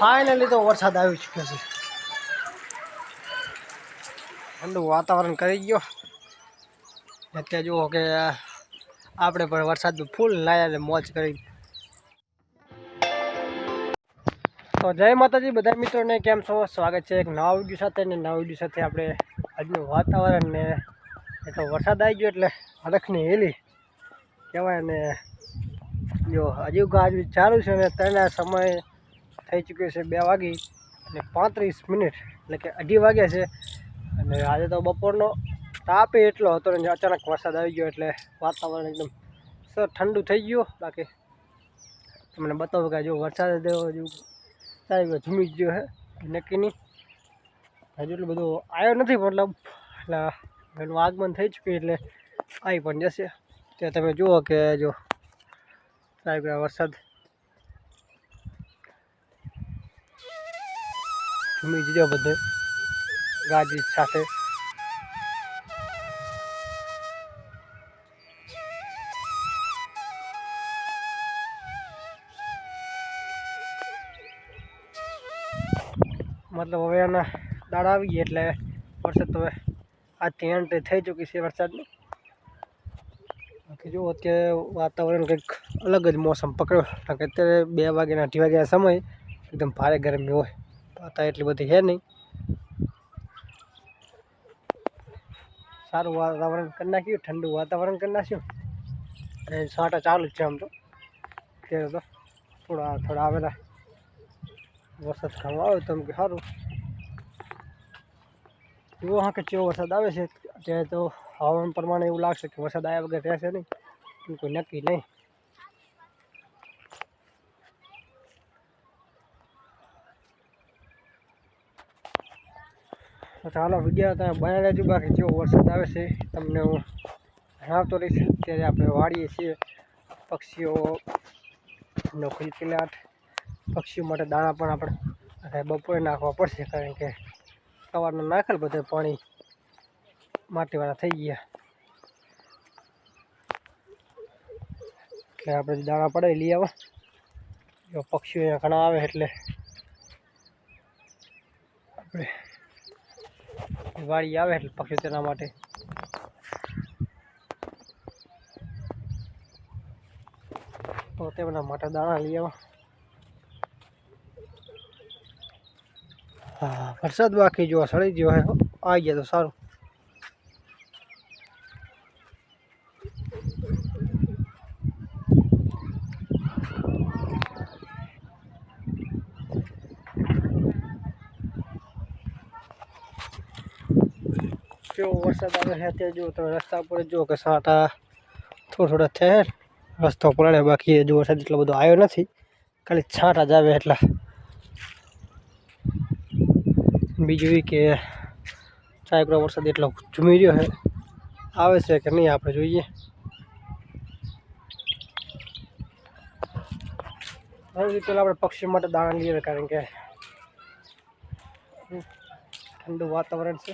Finally તો વરસાદ આવી ચૂક્યો છે. ઠંડુ વાતાવરણ કરી ગયો. અત્યારે જુઓ કે આપણે પણ વરસાદનું ફૂલ લાયા ને મોજ કરી. તો જય માતાજી, બધા મિત્રોને કેમ છો? સ્વાગત છે એક નવા વીડિયો સાથે ને નવા વીડિયો સાથે આપણે આજનું વાતાવરણ ને એ તો વરસાદ આવી ગયો એટલે હડખની હેલી કહેવાય ને. જો હજુ ગાજ ચાલુ છે ને તેના સમય થઈ ચૂક્યો છે બે વાગી અને પાંત્રીસ મિનિટ, એટલે કે અઢી વાગ્યા છે. અને આજે તો બપોરનો તાપ એટલો હતો ને અચાનક વરસાદ આવી ગયો એટલે વાતાવરણ એકદમ સર ઠંડુ થઈ ગયું. બાકી તમને બતાવું કે જો વરસાદ હજુ સાહેબ ઝૂમી ગયો છે. નક્કી નહીં. હજુ એટલું બધું આવ્યો નથી મતલબ. એટલે એનું આગમન થઈ ચૂક્યું એટલે આવી પણ જશે. ત્યાં તમે જુઓ કે જો સાહેબ વરસાદ ઝૂમી જજો બધે. ગાજી સાથે. મતલબ હવે એના દાડા આવી ગયા એટલે વરસાદ હવે આજથી એન્ડ થઈ ચૂકી છે વરસાદની. બાકી જો અત્યારે વાતાવરણ કંઈક અલગ જ મોસમ પકડ્યો. કારણ કે અત્યારે બે વાગ્યાના અઢી વાગ્યાના સમય, એકદમ ભારે ગરમી હોય. અત્યારે એટલી બધી છે નહીં. સારું વાતાવરણ કરી નાખ્યું, ઠંડુ વાતાવરણ કરી નાખ્યું. અને સાટા ચાલુ જ છે આમ તો. અત્યારે તો થોડા થોડા આવેલા. વરસાદ ખાવા આવે તો કે સારું. જુઓ હા કે કેવો વરસાદ આવે છે. અત્યારે તો હવામાન પ્રમાણે એવું લાગશે કે વરસાદ આવ્યા વગર રહેશે નહીં. કોઈ નક્કી નહીં. તો ચાલો વિડીયો તમે બનાવી લેજો બાકી જેવો વરસાદ આવે છે તમને હું જણાવતો રહીશ અત્યારે આપણે વાળીએ છીએ પક્ષીઓ નો ખિલખિલાટ પક્ષીઓ માટે દાણા પણ આપણે અત્યારે બપોરે નાખવા પડશે કારણ કે સવારના નાખેલ બધે પાણી માટીવાળા થઈ ગયા એટલે આપણે દાણા પડે લઈ આવો જો પક્ષીઓ અહીંયા ઘણા આવે એટલે આપણે વાડી આવે એટલે પક્ષીઓ તેના માટે તો તેમના માટે દાણા લઈ આવો હા વરસાદ બાકી જો સળી ગયો હે આવી ગયા તો સારું કેવો વરસાદ આવે છે અત્યારે જો તમે રસ્તા પર જો કે સાટા થોડા થોડા થયા છે. રસ્તો પલળે બાકી હજુ વરસાદ એટલો બધો આવ્યો નથી ખાલી છાંટા જ આવે એટલા બીજું એ કે સાયકલો વરસાદ એટલો ઝૂમી રહ્યો છે આવે છે કે નહીં આપણે જોઈએ સૌથી પહેલાં આપણે પક્ષીઓ માટે દાણા લઈએ કારણ કે ઠંડુ વાતાવરણ છે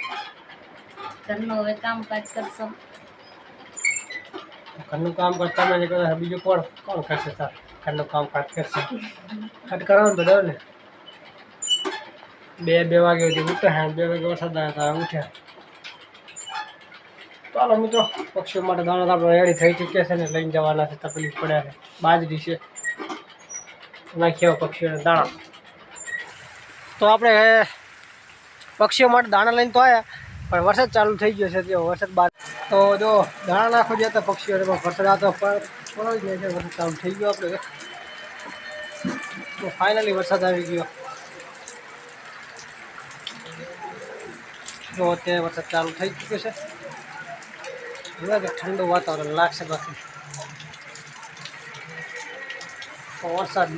ઘરનું હવે કામકાજ કરશો. ઘરનું કામ કરતા મેં કહ્યું બીજું કોણ કોણ કરશે તાર ઘરનું કામ કાજ કરશે. કાટ કરવાનું તો ને બે બે વાગે સુધી ઉઠ્યા બે વાગે વરસાદ આવ્યા હતા ઉઠ્યા ચાલો મિત્રો, પક્ષીઓ માટે દાણા તો આપણે રેડી થઈ ચૂક્યા છે ને, લઈને જવાના છે, તકલીફ પડ્યા છે. બાજરી છે. નાખ્યા પક્ષીઓને દાણા. તો આપણે પક્ષીઓ માટે દાણા લઈને તો આવ્યા પણ વરસાદ ચાલુ થઈ ગયો છે ત્યાં વરસાદ બાદ તો જો દાણા નાખો ગયા હતા પક્ષીઓને વરસાદ આવતો પણ જ નહીં છે, વરસાદ ચાલુ થઈ ગયો આપણે. તો ફાઇનલી વરસાદ આવી ગયો. તો અત્યારે વરસાદ ચાલુ થઈ ચૂક્યો છે. હવે ઠંડુ વાતાવરણ લાગશે બાકી. તો વરસાદ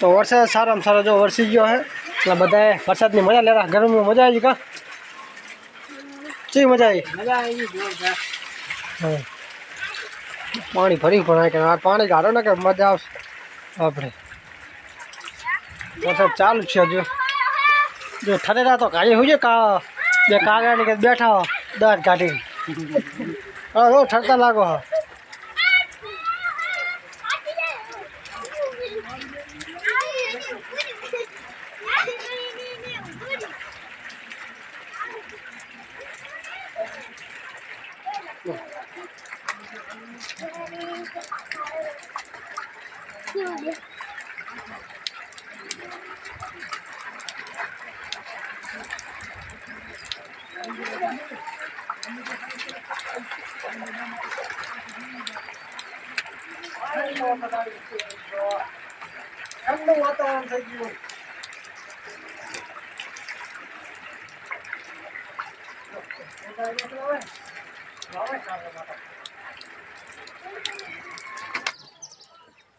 તો વરસાદ સારામાં સારો જો વરસી ગયો છે એટલે બધાએ વરસાદની મજા લેતા ગરમીમાં મજા આવી કા ચી મજા આવી મજા આવી જોરદાર હા. પાણી ભરી પણ આ કે આ પાણી કાઢો ને કે મજા આવશે આપણે વરસાદ ચાલુ છે હજુ જો ઠરેરા તો કાઢી હોય કા બે કાગળ કે બેઠા હો દાંત કાઢી હા ઠરતા લાગો હા ઠંડુ વાતાવરણ થઈ ગયું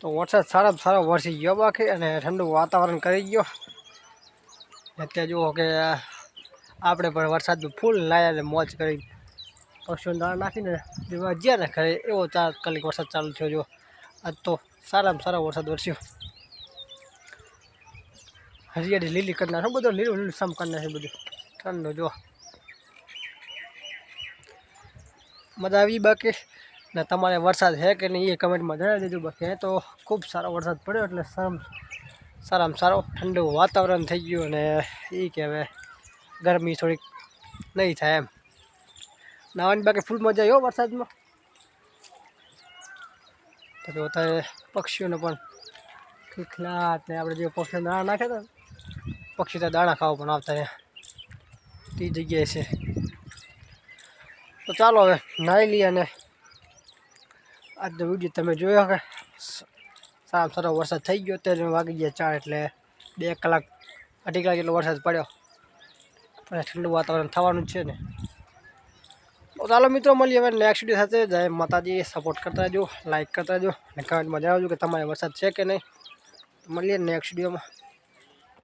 તો વરસાદ સારામાં સારો વરસી ગયો બાકી અને ઠંડુ વાતાવરણ કરી ગયો અત્યારે જુઓ કે આપણે પણ વરસાદનું ફૂલ લાયા ને મોજ કરી પક્ષીઓ દાણા નાખીને જેવા જ્યાં ને ઘરે એવો ચાર કલાક વરસાદ ચાલુ થયો જો. આજ તો સારામાં સારો વરસાદ વરસ્યો. હરિયાળી લીલી કરી નાખો, બધું લીલું લીલું સામ કરી નાખે બધું. ઠંડો જો. મજા આવી બાકી? ને તમારે વરસાદ છે કે નહીં એ કમેન્ટમાં જણાવી દેજો બાકી. તો ખૂબ સારો વરસાદ પડ્યો એટલે સારામાં સારામાં સારો ઠંડુ વાતાવરણ થઈ ગયું અને એ કે હવે ગરમી થોડીક નહીં થાય એમ. નાવાની બાકી ફૂલ મજા આવ્યો વરસાદમાં. તો અત્યારે પક્ષીઓને પણ ખીખલાટ ને આપણે જે પક્ષીઓ દાણા નાખે તો પક્ષી તો દાણા ખાવા પણ આવતા રહ્યા. તે જગ્યાએ છે. તો ચાલો હવે નાહી લઈએ અને આજનો વીડિયો તમે જોયો કે સારામાં સારો વરસાદ થઈ ગયો. અત્યારે વાગી ગયા ચાર એટલે બે કલાક, અઢી કલાક જેટલો વરસાદ પડ્યો. ઠંડુ વાતાવરણ થવાનું જ છે ને તો ચાલો મિત્રો મળીએ હવે નેક્સ્ટ વિડીયો સાથે જય માતાજી સપોર્ટ કરતા રહેજો લાઈક કરતા રહેજો અને કમેન્ટમાં જણાવજો કે તમારે વરસાદ છે કે નહીં મળીએ નેક્સ્ટ વિડીયોમાં